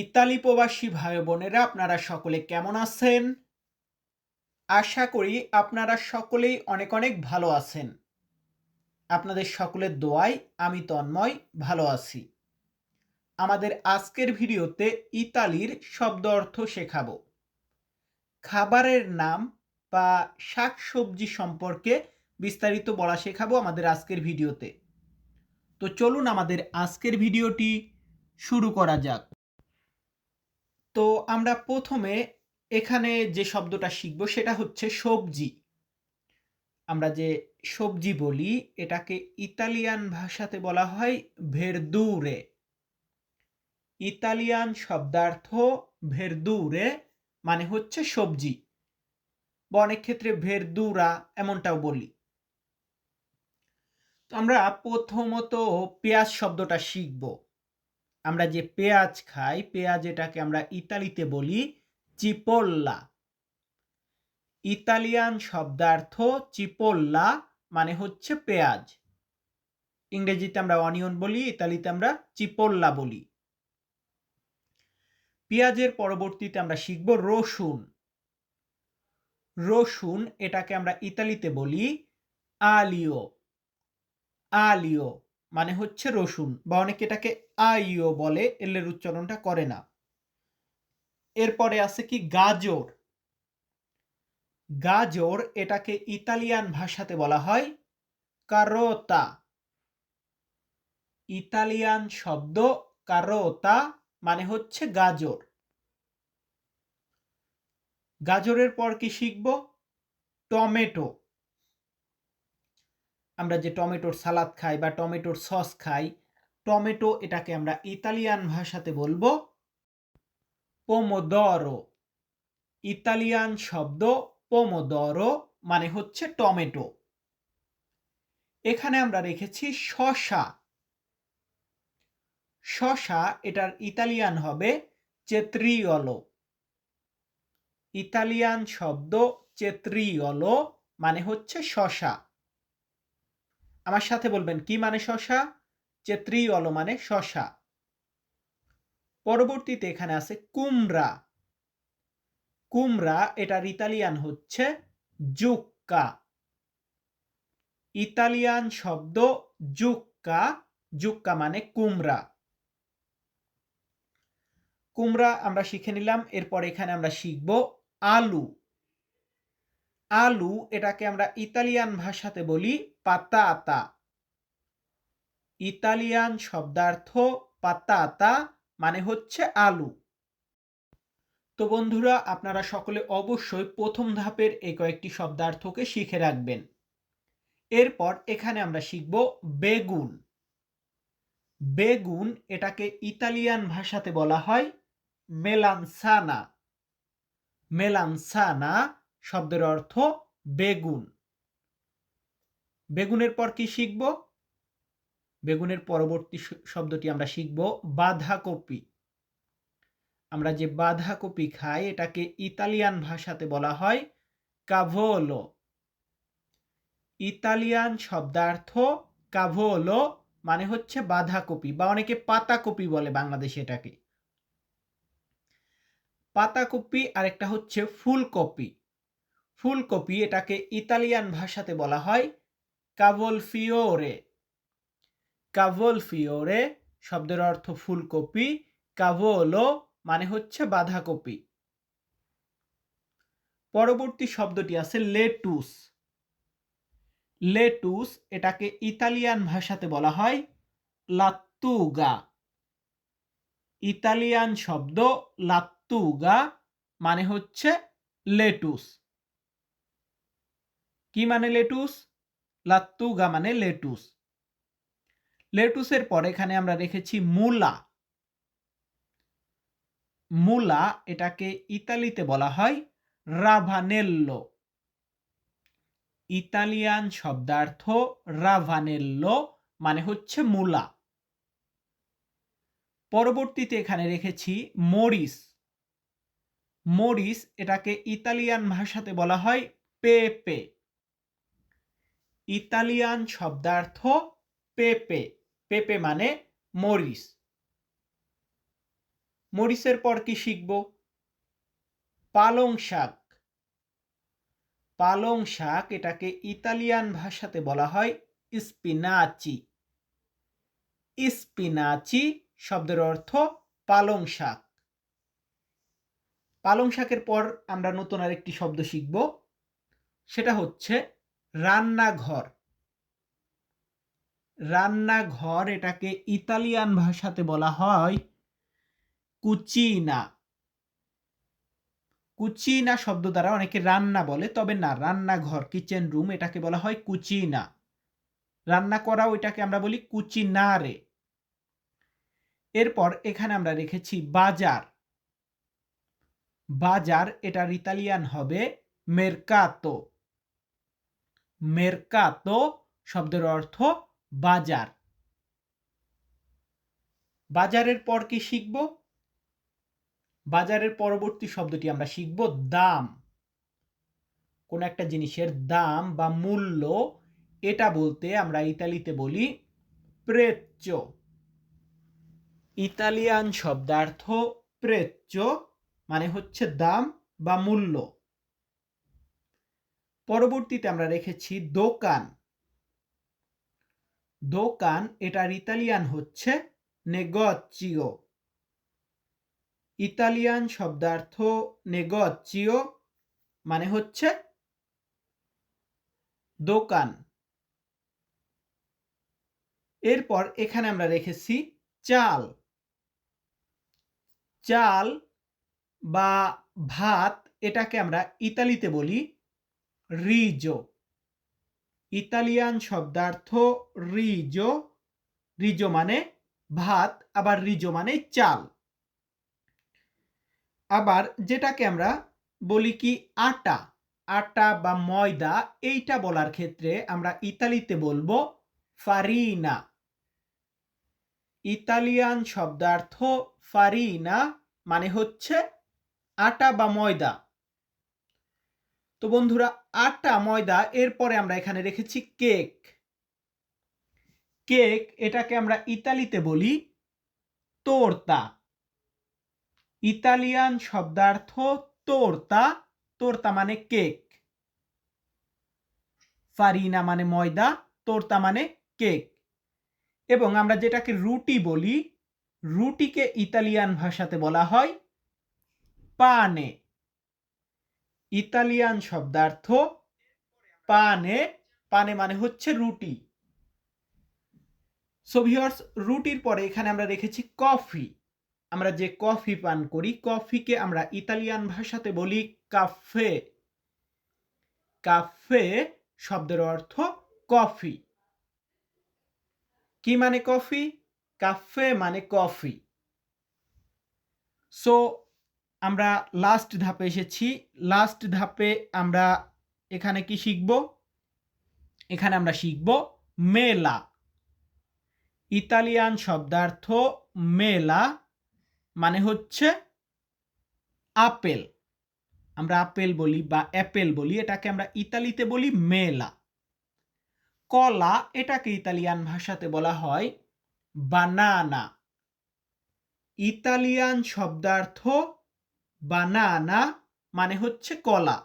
Italy প্রবাসী ভাই বোনেরা, আপনারা সকলে কেমন আছেন? আশা করি আপনারা সকলেই অনেক অনেক ভালো আছেন। আপনাদের সকলের দোয়ায় আমি তন্ময়, ভালো আছি। আমাদের আজকের ভিডিওতে ইতালির শব্দ অর্থ শেখাবো। খাবারের নাম বা শাকসবজি সম্পর্কে বিস্তারিত বলা শেখাবো আমাদের আজকের ভিডিওতে। তো চলুন আমাদের আজকের ভিডিওটি শুরু করা যাক। তো আমরা প্রথমে এখানে যে শব্দটা শিখব সেটা হচ্ছে সবজি। আমরা যে সবজি বলি, এটাকে ইতালিয়ান ভাষাতে বলা হয় ভেরদুরে। ইতালিয়ান শব্দার্থ ভেরদুরে মানে হচ্ছে সবজি। বা অনেক ক্ষেত্রে ভেরদুরা এমনটাও বলি। আমরা প্রথমত পেঁয়াজ শব্দটা শিখব। আমরা যে পেঁয়াজ খাই, পেঁয়াজ এটাকে আমরা ইতালিতে বলি চিপোল্লা। ইতালিয়ান শব্দার্থ চিপোল্লা মানে হচ্ছে পেঁয়াজ। ইংরেজিতে আমরা অনিয়ন বলি, ইতালিতে আমরা চিপোল্লা বলি। পেঁয়াজের পরবর্তীতে আমরা শিখব রসুন। রসুন এটাকে আমরা ইতালিতে বলি আলিও। আলিও। মানে হচ্ছে রসুন, বা অনেকে এটাকে আইও বলে, এলের উচ্চারণটা করে না। এরপরে আছে কি গাজর? গাজর এটাকে ইতালিয়ান ভাষাতে বলা হয় কারোতা। ইতালিয়ান শব্দ কারোতা মানে হচ্ছে গাজর। গাজরের পর কি শিখব? টমেটো। আমরা যে টমেটোর সালাদ খাই বা টমেটোর সস খাই, টমেটো এটাকে আমরা ইতালিয়ান ভাষাতে বলব পোমোদরো ইতালিয়ান শব্দ পোমোদরো মানে হচ্ছে টমেটো। এখানে আমরা রেখেছি শশা। শশা এটার ইতালিয়ান হবে চেত্রিয়লো ইতালিয়ান শব্দ চেত্রিয়লো মানে হচ্ছে শশা। আমার সাথে বলবেন, কি মানে শশা? চেত্রিয়লো মানে শশা। পরবর্তীতে এখানে আছে কুমড়া। কুমড়া এটার ইতালিয়ান হচ্ছে জুক্কা। ইতালিয়ান শব্দ জুক্কা। জুক্কা মানে কুমড়া। কুমড়া আমরা শিখে নিলাম, এরপর এখানে আমরা শিখব আলু। আলু এটাকে আমরা ইতালিয়ান ভাষাতে বলি পাতাতা। ইতালিয়ান শব্দার্থ পাতাতা মানে হচ্ছে আলু। তো বন্ধুরা, আপনারা সকলে অবশ্যই প্রথম ধাপের এই কয়েকটি শব্দার্থকে শিখে রাখবেন। এরপর এখানে আমরা শিখব বেগুন। বেগুন এটাকে ইতালিয়ান ভাষাতে বলা হয় মেলানসানা। মেলানসানা শব্দের অর্থ বেগুন। বেগুনের পর কি শিখব? বেগুনের পরবর্তী শব্দটি আমরা শিখব বাঁধাকপি। আমরা যে বাঁধাকপি খাই, এটাকে ইতালিয়ান ভাষাতে বলা হয় কাভোলো ইতালিয়ান শব্দার্থ কাভোলো মানে হচ্ছে বাঁধাকপি বা অনেকে পাতাকপি বলে বাংলাদেশে এটাকে। পাতাকপি আরেকটা হচ্ছে ফুলকপি। ফুলকপি এটাকে ইতালিয়ান ভাষাতে বলা হয় কাভোল ফিওরে কাভোল ফিওরে শব্দের অর্থ ফুলকপি কাভোলো মানে হচ্ছে বাঁধাকপি পরবর্তী শব্দটি আছে লেটুস লেটুস এটাকে ইতালিয়ান ভাষাতে বলা হয় লাত্তুগা ইতালিয়ান শব্দ লাত্তুগা মানে হচ্ছে লেটুস কি মানে লেটুস লাত্তুগা মানে লেটুস লেটুসের পর এখানে আমরা রেখেছি মূলা। মূলা এটাকে ইতালিতে বলা হয় রাভানেল্লো। ইতালিয়ান শব্দার্থ রাভানেল্লো মানে হচ্ছে মূলা। পরবর্তীতে এখানে রেখেছি মরিস মরিস এটাকে ইতালিয়ান ভাষাতে বলা হয় পেপে। ইতালিয়ান শব্দার্থ পেপে পেপে মানে মরিস। মরিচের পর কি শিখব? পালং শাক। পালং শাক এটাকে ইতালিয়ান ভাষাতে বলা হয় স্পিনাচি। স্পিনাচি শব্দের অর্থ পালং শাক। পালং শাকের পর আমরা নতুন আরেকটি শব্দ শিখব। সেটা হচ্ছে রান্নাঘর। রান্নাঘর এটাকে ইতালিয়ান ভাষাতে বলা হয় কুচিনা কুচিনা শব্দ দ্বারা অনেকে রান্না বলে, তবে না, রান্নাঘর কিচেন রুম এটাকে বলা হয় কুচিনা রান্না করাও এটাকে আমরা বলি কুচিনারে এরপর এখানে আমরা রেখেছি বাজার। বাজার এটার ইতালিয়ান হবে মেরকাতো মেরকাতো শব্দের অর্থ বাজার। বাজারের পর কি শিখব? বাজারের পরবর্তী শব্দটি আমরা শিখব দাম। কোন একটা জিনিসের দাম বা মূল্য, এটা বলতে আমরা ইতালিতে বলি প্রেচ্য ইতালিয়ান শব্দার্থ প্রেচ্য মানে হচ্ছে দাম বা মূল্য। পরবর্তীতে আমরা রেখেছি দোকান। দোকান, এটার ইতালিয়ান হচ্ছে নেগচিও ইতালিয়ান শব্দার্থ নেগচিও মানে হচ্ছে দোকান। এরপর এখানে আমরা রেখেছি চাল। চাল বা ভাত, এটাকে আমরা ইতালিতে বলি রিজো। ইতালিয়ান শব্দার্থ রিজো রিজো মানে ভাত, আবার রিজো মানে চাল। আবার যেটাকে আমরা বলি কি আটা আটা বা ময়দা, এইটা বলার ক্ষেত্রে আমরা ইতালিতে বলব ফারিনা। ইতালিয়ান শব্দার্থ ফারিনা মানে হচ্ছে আটা বা ময়দা। তো বন্ধুরা আটা ময়দা, এরপরে আমরা এখানে রেখেছি কেক। কেক, এটাকে আমরা ইতালিতে বলি তোর্তা। ইতালিয়ান শব্দার্থ তোর্তা। তোর্তা মানে কেক। ফারিনা মানে ময়দা, তোর্তা মানে কেক। এবং আমরা যেটাকে রুটি বলি, রুটিকে ইতালিয়ান ভাষাতে বলা হয় পানে। ইতালিয়ান শব্দার্থ পানে পানে মানে হচ্ছে রুটি। সো ভিউয়ার্স রুটির পরে এখানে আমরা রেখেছি কফি। আমরা যে কফি পান করি, কফিকে আমরা ইতালিয়ান ভাষাতে বলি কাফে। কাফে শব্দের অর্থ কফি। কি মানে কফি? কাফে মানে কফি। সো আমরা লাস্ট ধাপে এসেছি। লাস্ট ধাপে আমরা এখানে কি শিখব? এখানে আমরা শিখব মেলা। ইতালিয়ান শব্দার্থ মেলা মানে হচ্ছে আপেল। আমরা আপেল বলি বা অ্যাপেল বলি, এটাকে আমরা ইতালিতে বলি মেলা। কলা, এটাকে ইতালিয়ান ভাষাতে বলা হয় বানানা। ইতালিয়ান শব্দার্থ বানানা মানে হচ্ছে কলা।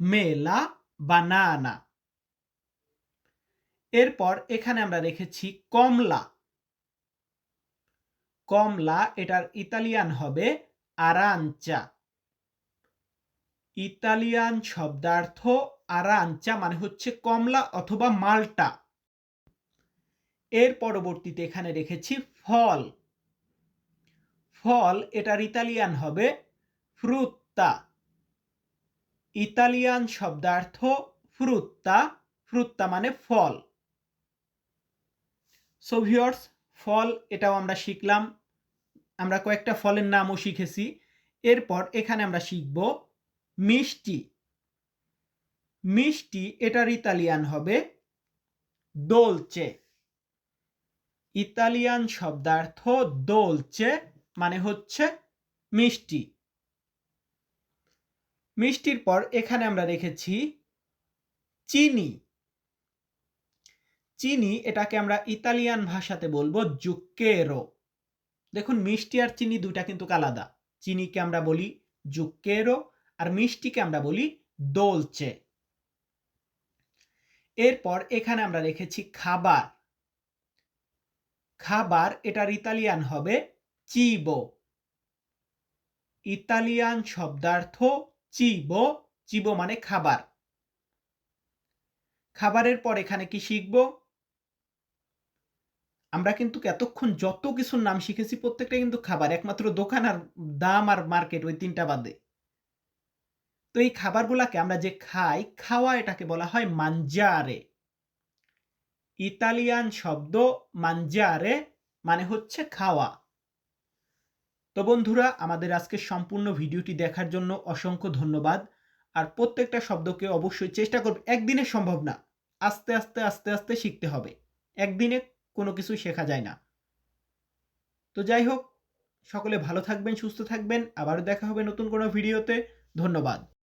মেলা, বানানা। এরপর এখানে আমরা রেখেছি কমলা। কমলা এটার ইতালিয়ান হবে আরাঞ্চা। ইতালিয়ান শব্দার্থ আরাঞ্চা মানে হচ্ছে কমলা অথবা মাল্টা। এর পরবর্তীতে এখানে রেখেছি ফল। ফল এটার ইতালিয়ান হবে ফ্রুত্তা। ইতালিয়ান শব্দার্থ ফ্রুত্তা ফ্রুত্তা মানে ফল। সোভিয়র্স ফল এটাও আমরা শিখলাম। আমরা কয়েকটা ফলের নামও শিখেছি। এরপর এখানে আমরা শিখব মিষ্টি। মিষ্টি এটার ইতালিয়ান হবে দোলচে ইতালিয়ান শব্দার্থ দোলচে মানে হচ্ছে মিষ্টি। মিষ্টির পর এখানে আমরা রেখেছি চিনি। চিনি এটাকে আমরা ইতালিয়ান ভাষাতে বলব জুক্কেরো। দেখুন, মিষ্টি আর চিনি দুটা কিন্তু আলাদা। চিনিকে আমরা বলি জুক্কেরো আর মিষ্টিকে আমরা বলি দোলচে। এরপর এখানে আমরা রেখেছি খাবার। খাবার এটার ইতালিয়ান হবে চিবো। ইতালিয়ান শব্দার্থ চিবো চিবো মানে খাবার। খাবারের পর এখানে কি শিখব? আমরা কিন্তু এতক্ষণ যত কিছুর নাম শিখেছি, প্রত্যেকটা কিন্তু খাবার, একমাত্র দোকান আর দাম আর মার্কেট, ওই তিনটা বাদে। তো এই খাবারগুলাকে আমরা যে খাই, খাওয়া এটাকে বলা হয় মাঞ্জারে ইতালিয়ান শব্দ মাঞ্জারে মানে হচ্ছে খাওয়া। তো বন্ধুরা, আমাদের আজকে সম্পূর্ণ ভিডিওটি দেখার জন্য অসংখ্য ধন্যবাদ। আর প্রত্যেকটা শব্দকে অবশ্যই চেষ্টা করবে, একদিনে সম্ভব না। আস্তে আস্তে আস্তে আস্তে শিখতে হবে। একদিনে কোনো কিছু শেখা যায় না। তো যাই হোক, সকলে ভালো থাকবেন, সুস্থ থাকবেন। আবারও দেখা হবে নতুন কোনো ভিডিওতে। ধন্যবাদ।